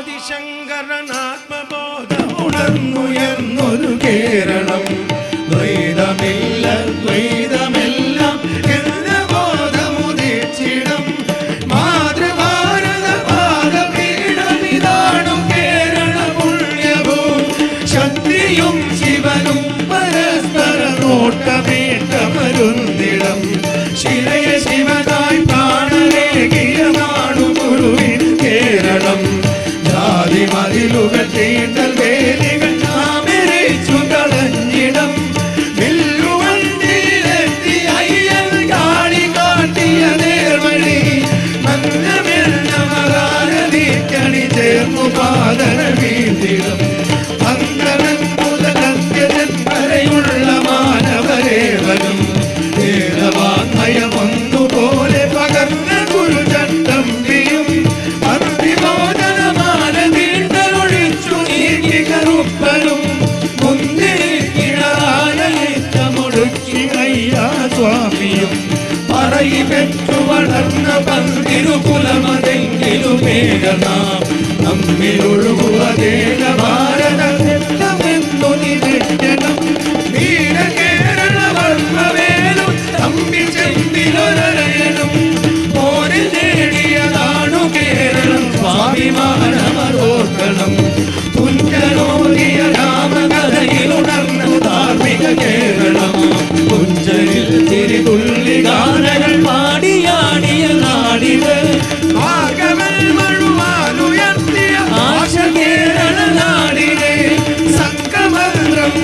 ആദിശങ്കരനാത്മബോധമുണർന്നുയർന്നൊരു കേരളം. ദ്വൈതമില്ല ദ്വൈതമെല്ലാം എന്ന ബോധമുദിച്ചിടം. മാതൃഭാരത പാദപീഠമിതാണു കേരള പുണ്യഭൂം ശക്തിയും ശിവനും പരസ്പര നോട്ടമേറ്റമരുന്നിടം ശിവയ அதிலுகத்தீர்த்த കറുപ്പനും മുന്തിരി കിണറാനേറ്റമൊടുക്കി അയ്യാ സ്വാമിയും പറയി പെറ്റു വളർന്ന പന്തിരു കുലമതെങ്കിലുമേകനാം നമ്മിലൊഴുകുവതേക ഭാരതമെന്നു നിരഞ്ജനം വീര കേരള വർമ്മവേലും തമ്പി ചെമ്പിലൊരയനും പോരിൽ നേടിയതാണു കേരളം. സ്വാഭിമാനമതോർക്കണം കുഞ്ചനിൽ തിരിതുള്ളി ഗാനകൾ പാടിയാടിയ നാടിത് മാർഗമൽ മഴുവാനുയർത്തിയ ആശ കേരള നാടിനെ. സംഗമന്ത്രം